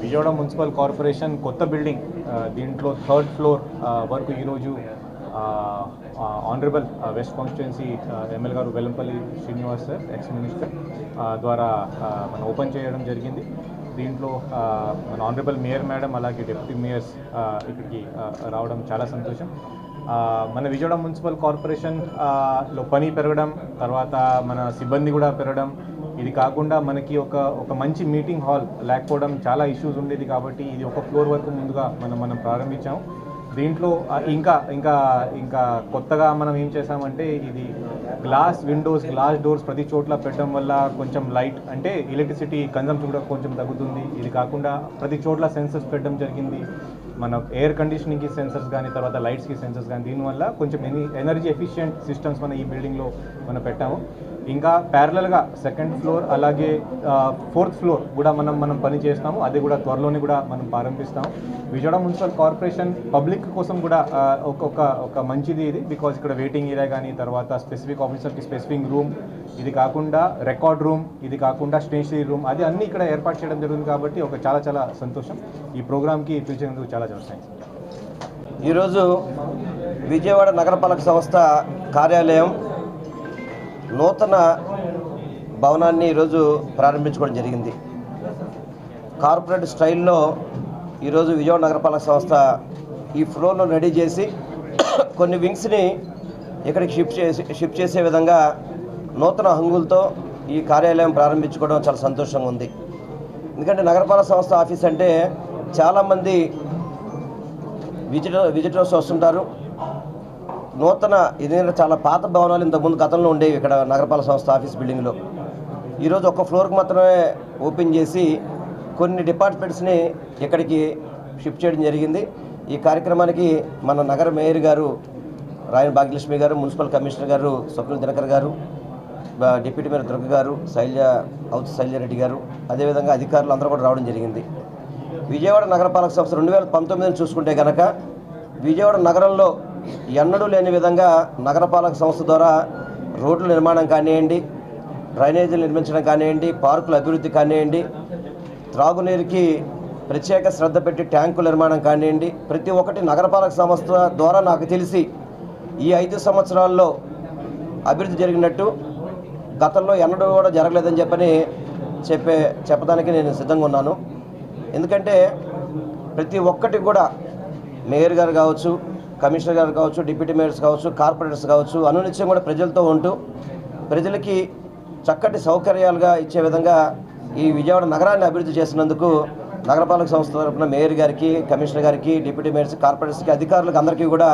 Vijayawada municipal corporation కొత్త building దీంట్లో third floor వరకు ఈరోజు ఆనరబుల్ వెస్ట్ కాన్స్టిట్యున్సీ ఎమ్మెల్యే గారు Vellampalli Srinivas sir ex minister ద్వారా మనం ఓపెన్ చేయడం జరిగింది. దీంట్లో మన ఆనరబుల్ మేయర్ మేడం అలాగే డిప్యూటీ మేయర్స్ ఇక్కడికి రావడం చాలా సంతోషం. మన విజయవాడ మున్సిపల్ కార్పొరేషన్లో పని పెరగడం తర్వాత మన సిబ్బంది కూడా పెరగడం ఇది కాకుండా మనకి ఒక ఒక మంచి మీటింగ్ హాల్ లేకపోవడం చాలా ఇష్యూస్ ఉండేది కాబట్టి ఇది ఒక ఫ్లోర్ వరకు ముందుగా మనం మనం ప్రారంభించాం. దీంట్లో ఇంకా ఇంకా ఇంకా కొత్తగా మనం ఏం చేసామంటే ఇది గ్లాస్ విండోస్ గ్లాస్ డోర్స్ ప్రతి చోట్ల పెట్టడం వల్ల కొంచెం లైట్ అంటే ఎలక్ట్రిసిటీ కన్జంప్షన్ కూడా కొంచెం తగ్గుతుంది. ఇది కాకుండా ప్రతి చోట్ల సెన్సర్స్ పెట్టడం జరిగింది. మన ఎయిర్ కండిషనింగ్కి సెన్సర్స్ కానీ తర్వాత లైట్స్కి సెన్సర్స్ కానీ దీనివల్ల కొంచెం ఎనీ ఎనర్జీ ఎఫిషియెంట్ సిస్టమ్స్ మన ఈ బిల్డింగ్లో మనం పెట్టాము. ఇంకా ప్యారలల్గా సెకండ్ ఫ్లోర్ అలాగే ఫోర్త్ ఫ్లోర్ కూడా మనం మనం పని చేస్తాము. అది కూడా త్వరలోనే కూడా మనం ప్రారంభిస్తాము. విజయవాడ మున్సిపల్ కార్పొరేషన్ పబ్లిక్ కోసం కూడా ఒక్కొక్క ఒక ఒక మంచిది ఇది. బికాజ్ ఇక్కడ వెయిటింగ్ ఏరియా కానీ తర్వాత స్పెసిఫిక్ ఆఫీసర్కి స్పెసిఫిక్ రూమ్ ఇది కాకుండా రికార్డ్ రూమ్ ఇది కాకుండా స్టేషనరీ రూమ్ అది అన్నీ ఇక్కడ ఏర్పాటు చేయడం జరుగుతుంది కాబట్టి ఒక చాలా చాలా సంతోషం. ఈ ప్రోగ్రామ్కి పిలిచినందుకు చాలా చాలా థ్యాంక్స్ ఈరోజు విజయవాడ నగరపాలక సంస్థ కార్యాలయం నూతన భవనాన్ని ఈరోజు ప్రారంభించుకోవడం జరిగింది. కార్పొరేట్ స్టైల్లో ఈరోజు విజయవాడ నగరపాలక సంస్థ ఈ ఫ్లోర్ను రెడీ చేసి కొన్ని వింగ్స్ని ఇక్కడికి షిఫ్ట్ చేసి షిఫ్ట్ చేసే విధంగా నూతన హంగులతో ఈ కార్యాలయం ప్రారంభించుకోవడం చాలా సంతోషంగా ఉంది. ఎందుకంటే నగరపాలక సంస్థ ఆఫీస్ అంటే చాలామంది విజిటర్ విజిటర్స్ వస్తుంటారు. నూతన ఏదైనా చాలా పాత భవనాలు ఇంతకుముందు గతంలో ఉండేవి ఇక్కడ నగరపాలక సంస్థ ఆఫీస్ బిల్డింగ్లో. ఈరోజు ఒక్క ఫ్లోర్కి మాత్రమే ఓపెన్ చేసి కొన్ని డిపార్ట్మెంట్స్ని ఇక్కడికి షిఫ్ట్ చేయడం జరిగింది. ఈ కార్యక్రమానికి మన నగర మేయర్ గారు రాయన్ భాగ్యలక్ష్మి గారు మున్సిపల్ కమిషనర్ గారు స్వప్న దినకర్ గారు డిప్యూటీ మేయర్ దుర్గ గారు శైల్య అవుతు శైల్యారెడ్డి గారు అదేవిధంగా అధికారులు అందరూ కూడా రావడం జరిగింది. విజయవాడ నగరపాలక సంస్థ రెండు వేల పంతొమ్మిదిని చూసుకుంటే కనుక విజయవాడ నగరంలో ఎన్నడూ లేని విధంగా నగరపాలక సంస్థ ద్వారా రోడ్ల నిర్మాణం కానివ్వండి డ్రైనేజీలు నిర్మించడం కానివ్వండి పార్కుల అభివృద్ధి కానివ్వండి త్రాగునీరుకి ప్రత్యేక శ్రద్ధ పెట్టి ట్యాంకుల నిర్మాణం కానివ్వండి ప్రతి ఒక్కటి నగరపాలక సంస్థ ద్వారా నాకు తెలిసి ఈ ఐదు సంవత్సరాల్లో అభివృద్ధి జరిగినట్టు గతంలో ఎన్నడూ కూడా జరగలేదని చెప్పని చెప్పే చెప్పడానికి నేను సిద్ధంగా ఉన్నాను. ఎందుకంటే ప్రతి ఒక్కటి కూడా మేయర్ గారు కావచ్చు కమిషనర్ గారు కావచ్చు డిప్యూటీ మేయర్స్ కావచ్చు కార్పొరేటర్స్ కావచ్చు అనునిత్యం కూడా ప్రజలతో ఉంటూ ప్రజలకి చక్కటి సౌకర్యాలుగా ఇచ్చే విధంగా ఈ విజయవాడ నగరాన్ని అభివృద్ధి చేసినందుకు నగరపాలక సంస్థ తరపున మేయర్ గారికి కమిషనర్ గారికి డిప్యూటీ మేయర్స్ కార్పొరేటర్స్కి అధికారులకు అందరికీ కూడా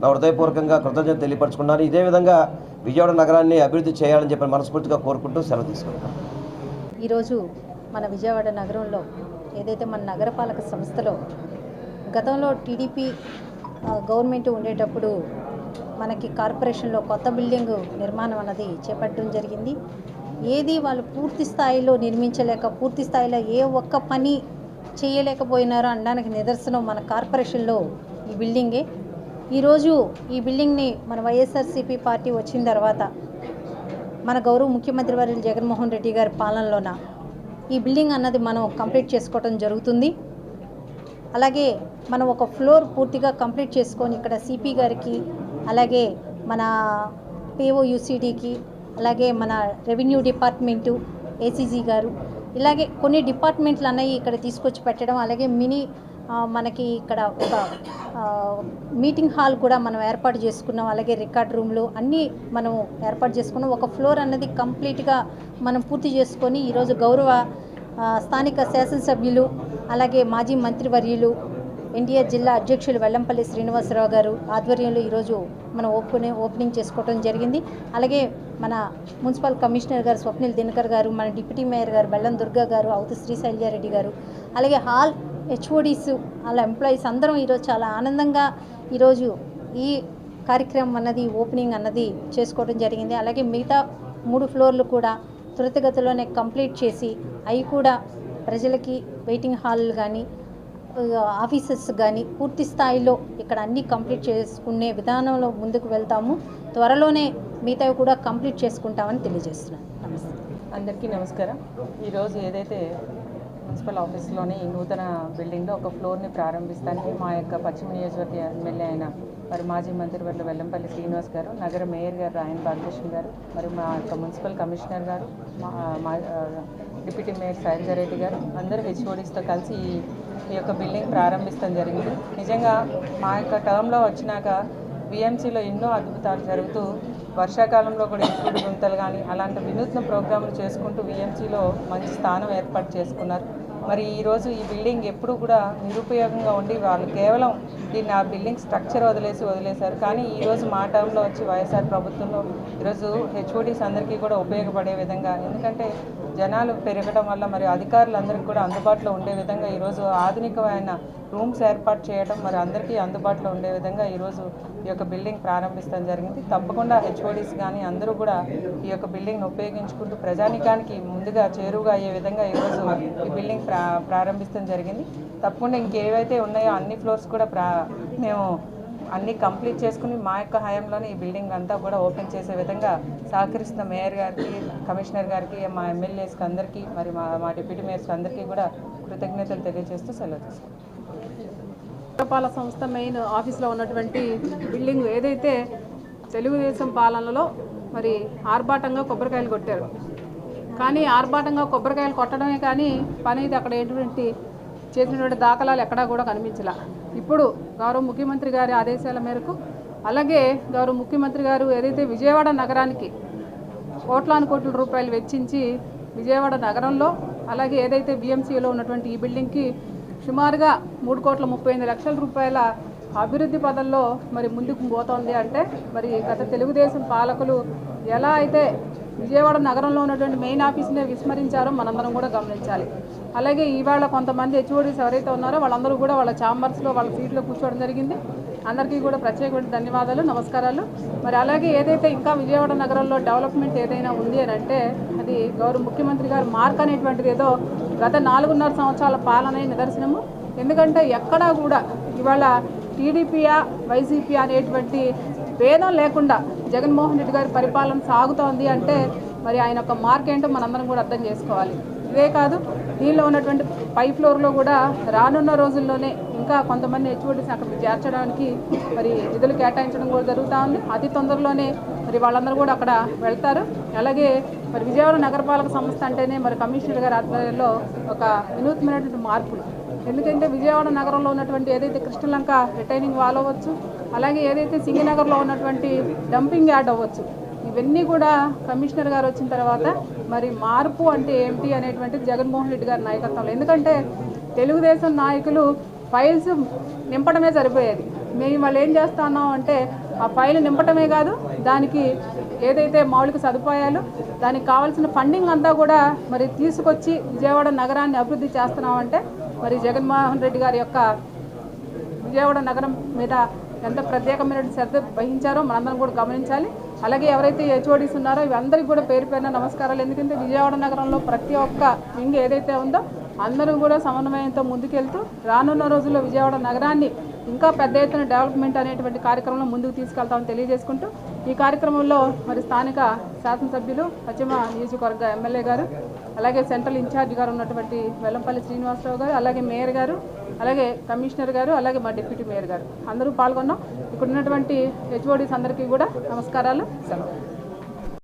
నా హృదయపూర్వకంగా కృతజ్ఞత తెలియపరచుకున్నాను. ఇదే విధంగా విజయవాడ నగరాన్ని అభివృద్ధి చేయాలని చెప్పి మనస్ఫూర్తిగా కోరుకుంటూ సెలవు తీసుకుంటాను ఈరోజు మన విజయవాడ నగరంలో ఏదైతే మన నగరపాలక సంస్థలో గతంలో టీడీపీ గవర్నమెంట్ ఉండేటప్పుడు మనకి కార్పొరేషన్లో కొత్త బిల్డింగ్ నిర్మాణం అన్నది చేపట్టడం జరిగింది. ఏది వాళ్ళు పూర్తి స్థాయిలో నిర్మించలేక పూర్తి స్థాయిలో ఏ ఒక్క పని చేయలేకపోయినారో అనడానికి నిదర్శనం మన కార్పొరేషన్లో ఈ బిల్డింగే. ఈరోజు ఈ బిల్డింగ్ని మన వైఎస్ఆర్సీపీ పార్టీ వచ్చిన తర్వాత మన గౌరవ ముఖ్యమంత్రి వారి జగన్మోహన్ రెడ్డి గారి పాలనలోన ఈ బిల్డింగ్ అన్నది మనం కంప్లీట్ చేసుకోవడం జరుగుతుంది. అలాగే మనం ఒక ఫ్లోర్ పూర్తిగా కంప్లీట్ చేసుకొని ఇక్కడ సిపి గారికి అలాగే మన పిఓయుసిడికి అలాగే మన రెవెన్యూ డిపార్ట్మెంటు ఏసీజీ గారు ఇలాగే కొన్ని డిపార్ట్మెంట్లు అన్నవి ఇక్కడ తీసుకొచ్చి పెట్టడం అలాగే మినీ మనకి ఇక్కడ ఒక మీటింగ్ హాల్ కూడా మనం ఏర్పాటు చేసుకున్నాం. అలాగే రికార్డ్ రూమ్లు అన్నీ మనం ఏర్పాటు చేసుకున్నాం. ఒక ఫ్లోర్ అన్నది కంప్లీట్గా మనం పూర్తి చేసుకొని ఈరోజు గౌరవ స్థానిక శాసనసభ్యులు అలాగే మాజీ మంత్రివర్యులు ఎన్టీఆర్ జిల్లా అధ్యక్షులు వెల్లంపల్లి శ్రీనివాసరావు గారు ఆధ్వర్యంలో ఈరోజు మనం ఓపెన్ ఓపెనింగ్ చేసుకోవడం జరిగింది. అలాగే మన మున్సిపల్ కమిషనర్ గారు స్వప్నిల్ దినకర్ గారు మన డిప్యూటీ మేయర్ గారు బెల్లం దుర్గా గారు అవుతు శ్రీశైల్యారెడ్డి గారు అలాగే హాల్ హెచ్ఓడీస్ వాళ్ళ ఎంప్లాయీస్ అందరం ఈరోజు చాలా ఆనందంగా ఈరోజు ఈ కార్యక్రమం అన్నది ఓపెనింగ్ అన్నది చేసుకోవడం జరిగింది. అలాగే మిగతా మూడు ఫ్లోర్లు కూడా త్వరితగతిలోనే కంప్లీట్ చేసి అవి కూడా ప్రజలకి వెయిటింగ్ హాల్ కానీ ఆఫీసెస్ కానీ పూర్తి స్థాయిలో ఇక్కడ అన్నీ కంప్లీట్ చేసుకునే విధానంలో ముందుకు వెళ్తాము. త్వరలోనే మిగతావి కూడా కంప్లీట్ చేసుకుంటామని తెలియజేస్తున్నాను. నమస్తే. అందరికీ నమస్కారం. ఈరోజు ఏదైతే మున్సిపల్ ఆఫీస్లోని నూతన బిల్డింగ్లో ఒక ఫ్లోర్ని ప్రారంభిస్తానికి మా యొక్క పశ్చిమ నియోజకవర్గ ఎమ్మెల్యే అయిన మరి మాజీ మంత్రివర్యులు వెల్లంపల్లి శ్రీనివాస్ గారు నగర మేయర్ గారు రాయన్ బాలకృష్ణ గారు మరి మా యొక్క మున్సిపల్ కమిషనర్ గారు మా మా డిప్యూటీ మేయర్ శైలజారెడ్డి గారు అందరూ హెచ్ఓడీస్తో కలిసి ఈ ఈ యొక్క బిల్డింగ్ ప్రారంభిస్తాం జరిగింది. నిజంగా మా యొక్క టర్మ్లో వచ్చినాక విఎంసీలో ఎన్నో అద్భుతాలు జరుగుతూ వర్షాకాలంలో కూడా ఇంకుడు గుంతలు కానీ అలాంటి వినూత్న ప్రోగ్రాంలు చేసుకుంటూ విఎంసీలో మంచి స్థానం ఏర్పాటు చేసుకున్నారు. మరి ఈరోజు ఈ బిల్డింగ్ ఎప్పుడు కూడా నిరుపయోగంగా ఉండి వాళ్ళు కేవలం దీన్ని ఆ బిల్డింగ్ స్ట్రక్చర్ వదిలేసి వదిలేశారు. కానీ ఈరోజు మా టైంలో వచ్చి వైఎస్ఆర్ ప్రభుత్వంలో ఈరోజు హెచ్ఓడీస్ అందరికీ కూడా ఉపయోగపడే విధంగా ఎందుకంటే జనాలు పెరగడం వల్ల మరి అధికారులందరికీ కూడా అందుబాటులో ఉండే విధంగా ఈరోజు ఆధునికమైన రూమ్స్ ఏర్పాటు చేయడం మరి అందరికీ అందుబాటులో ఉండే విధంగా ఈరోజు ఈ యొక్క బిల్డింగ్ ప్రారంభించడం జరిగింది. తప్పకుండా హెచ్ఓడీస్ కానీ అందరూ కూడా ఈ యొక్క బిల్డింగ్ను ఉపయోగించుకుంటూ ప్రజానికానికి ముందుగా చేరువుగా అయ్యే విధంగా ఈరోజు ఈ బిల్డింగ్ ప్రా ప్రారంభించడం జరిగింది. తప్పకుండా ఇంకేవైతే ఉన్నాయో అన్ని ఫ్లోర్స్ కూడా ప్రా మేము అన్నీ కంప్లీట్ చేసుకుని మా యొక్క హయాంలోనే ఈ బిల్డింగ్ అంతా కూడా ఓపెన్ చేసే విధంగా సహకరిస్తున్న మేయర్ గారికి కమిషనర్ గారికి మా ఎమ్మెల్యేస్కి అందరికీ మరి మా మా డిప్యూటీ మేయర్స్కి అందరికీ కూడా కృతజ్ఞతలు తెలియజేస్తూ సెలవు తీసుకుంటాం నగరపాలక సంస్థ మెయిన్ ఆఫీస్లో ఉన్నటువంటి బిల్డింగ్ ఏదైతే తెలుగుదేశం పాలనలో మరి ఆర్భాటంగా కొబ్బరికాయలు కొట్టారు. కానీ ఆర్భాటంగా కొబ్బరికాయలు కొట్టడమే కానీ పని అయితే అక్కడ ఏంటంటే చేసినటువంటి దాఖలాలు ఎక్కడా కూడా కనిపించలే. ఇప్పుడు గౌరవ ముఖ్యమంత్రి గారి ఆదేశాల మేరకు అలాగే గౌరవ ముఖ్యమంత్రి గారు ఏదైతే విజయవాడ నగరానికి కోట్లాను కోట్ల రూపాయలు వెచ్చించి విజయవాడ నగరంలో అలాగే ఏదైతే బిఎంసీలో ఉన్నటువంటి ఈ బిల్డింగ్కి సుమారుగా మూడు కోట్ల ముప్పై ఎనిమిది లక్షల రూపాయల అభివృద్ధి పదంలో మరి ముందుకు పోతోంది అంటే మరి గత తెలుగుదేశం పాలకులు ఎలా అయితే విజయవాడ నగరంలో ఉన్నటువంటి మెయిన్ ఆఫీస్ని విస్మరించారో. మనందరం కూడా గమనించాలి. అలాగే ఇవాళ కొంతమంది హెచ్ఓడీస్ ఎవరైతే ఉన్నారో వాళ్ళందరూ కూడా వాళ్ళ ఛాంబర్స్లో వాళ్ళ సీట్లో కూర్చోవడం జరిగింది. అందరికీ కూడా ప్రత్యేకమైన ధన్యవాదాలు నమస్కారాలు. మరి అలాగే ఏదైతే ఇంకా విజయవాడ నగరంలో డెవలప్మెంట్ ఏదైనా ఉంది అని అంటే అది గౌరవ ముఖ్యమంత్రి గారు మార్క్ అనేటువంటిది ఏదో గత నాలుగున్నర సంవత్సరాల పాలన నిదర్శనము. ఎందుకంటే ఎక్కడా కూడా ఇవాళ టీడీపీయా వైసీపీ అనేటువంటి భేదం లేకుండా జగన్మోహన్ రెడ్డి గారి పరిపాలన సాగుతోంది అంటే మరి ఆయన యొక్క మార్క్ ఏంటో మనందరం కూడా అర్థం చేసుకోవాలి. ఇదే కాదు దీనిలో ఉన్నటువంటి పై ఫ్లోర్లో కూడా రానున్న రోజుల్లోనే ఇంకా కొంతమంది హెచ్ఓటీస్ అక్కడికి చేర్చడానికి మరి నిధులు కేటాయించడం కూడా జరుగుతూ ఉంది. అతి తొందరలోనే మరి వాళ్ళందరూ కూడా అక్కడ వెళ్తారు. అలాగే మరి విజయవాడ నగరపాలక సంస్థ అంటేనే మరి కమిషనర్ గారి ఆధ్వర్యంలో ఒక వినూత్నమైనటువంటి మార్పులు. ఎందుకంటే విజయవాడ నగరంలో ఉన్నటువంటి ఏదైతే కృష్ణలంక రిటైనింగ్ వాల్ అవ్వచ్చు అలాగే ఏదైతే సింగినగర్లో ఉన్నటువంటి డంపింగ్ యార్డ్ అవ్వచ్చు ఇవన్నీ కూడా కమిషనర్ గారు వచ్చిన తర్వాత మరి మార్పు అంటే ఏమిటి అనేటువంటిది జగన్మోహన్ రెడ్డి గారి నాయకత్వంలో. ఎందుకంటే తెలుగుదేశం నాయకులు ఫైల్స్ నింపడమే సరిపోయేది. మేము వాళ్ళు ఏం చేస్తా ఉన్నాం అంటే ఆ ఫైల్ నింపటమే కాదు దానికి ఏదైతే మౌలిక సదుపాయాలు దానికి కావాల్సిన ఫండింగ్ అంతా కూడా మరి తీసుకొచ్చి విజయవాడ నగరాన్ని అభివృద్ధి చేస్తున్నామంటే మరి జగన్మోహన్ రెడ్డి గారి యొక్క విజయవాడ నగరం మీద ఎంత ప్రత్యేకమైన శ్రద్ధ వహించారో మనందరం కూడా గమనించాలి. అలాగే ఎవరైతే హెచ్ఓడీస్ ఉన్నారో ఇవందరికీ కూడా పేరు పేరున నమస్కారాలు. ఎందుకంటే విజయవాడ నగరంలో ప్రతి ఒక్క వింగ్ ఏదైతే ఉందో అందరూ కూడా సమన్వయంతో ముందుకెళ్తూ రానున్న రోజుల్లో విజయవాడ నగరాన్ని ఇంకా పెద్ద ఎత్తున డెవలప్మెంట్ అనేటువంటి కార్యక్రమంలో ముందుకు తీసుకెళ్తామని తెలియజేసుకుంటూ ఈ కార్యక్రమంలో మరి స్థానిక శాసనసభ్యులు పశ్చిమ నియోజకవర్గ ఎమ్మెల్యే గారు అలాగే సెంట్రల్ ఇన్ఛార్జ్ గారు ఉన్నటువంటి వెల్లంపల్లి శ్రీనివాసరావు గారు అలాగే మేయర్ గారు అలాగే కమిషనర్ గారు అలాగే మా డిప్యూటీ మేయర్ గారు. అందరూ పాల్గొన్నాం. ఇక్కడ ఉన్నటువంటి హెచ్ఓడీస్ అందరికీ కూడా నమస్కారాలు. సెలవు